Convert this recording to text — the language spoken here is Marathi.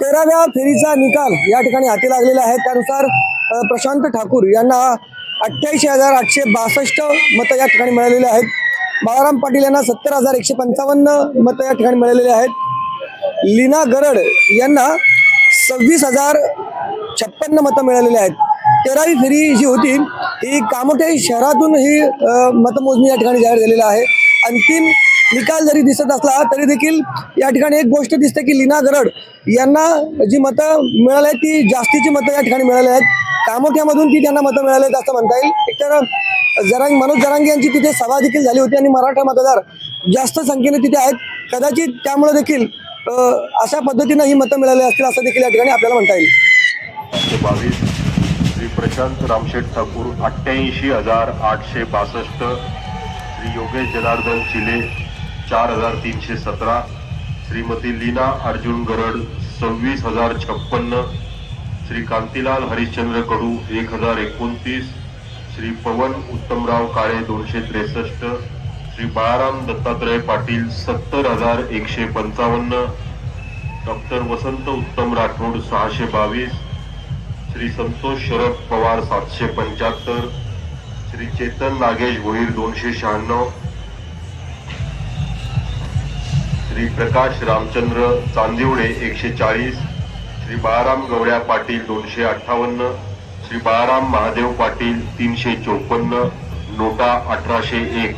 तेराव्या फेरीचा निकाल या ठिकाणी हाती लागलेला आहे. त्यानुसार प्रशांत ठाकूर यांना अठ्ठ्याऐंशी हजार आठशे बासष्ट मतं या ठिकाणी मिळालेली आहेत. बाळाराम पाटील यांना सत्तर हजार एकशे पंचावन्न मतं या ठिकाणी मिळालेली आहेत. लीना गरड यांना सव्वीस हजार छप्पन्न मतं मिळालेली आहेत. तेरावी फेरी जी होती ही कामोठे शहरातून ही मतमोजणी या ठिकाणी जाहीर झालेली आहे. अंतिम निकाल जरी दिसत असला तरी देखील या ठिकाणी एक गोष्ट दिसते की लीना गरड यांना जी मतं मिळाली आहेत ती जास्तीची मतं या ठिकाणी मिळाली आहेत. कामोठ्यामधून ती त्यांना मतं मिळाली आहेत असं म्हणता येईल. एकतर जरांग मनोज जरांगे यांची तिथे सभा देखील झाली होती आणि मराठा मतदार जास्त संख्येने तिथे आहेत. कदाचित त्यामुळे देखील अशा पद्धतीनं ही मतं मिळाली असतील असं देखील या ठिकाणी आपल्याला म्हणता येईल. बावीस श्री प्रशांत रामशेठ ठाकूर अठ्ठ्याऐंशी हजार आठशे बासष्ट श्री योगेश जनार्दन चिले चार हजार तीनशे सतरा. श्रीमती लीना अर्जुन गरड सव्वीस हजार छप्पन्न. श्री कांतीलाल हरिश्चंद्र कडू एक हजार एकोणतीस. श्री पवन उत्तमराव काळे दोनशे त्रेसष्ट. श्री बाळाराम दत्तात्रय पाटील सत्तर हजार एकशे पंचावन्न. डॉक्टर वसंत उत्तम राठोड सहाशे बावीस. श्री संतोष शरद पवार सातशे पंच्याहत्तर. श्री चेतन नागेश भोईर दोनशे शहाण्णव. श्री प्रकाश रामचंद्र चांदिवडे एकशे चाळीस श्री बाळाराम गवड्या पाटील दोनशे अठ्ठावन्न श्री बाळाराम महादेव पाटील तीनशे चोपन्न नोटा अठराशे एक.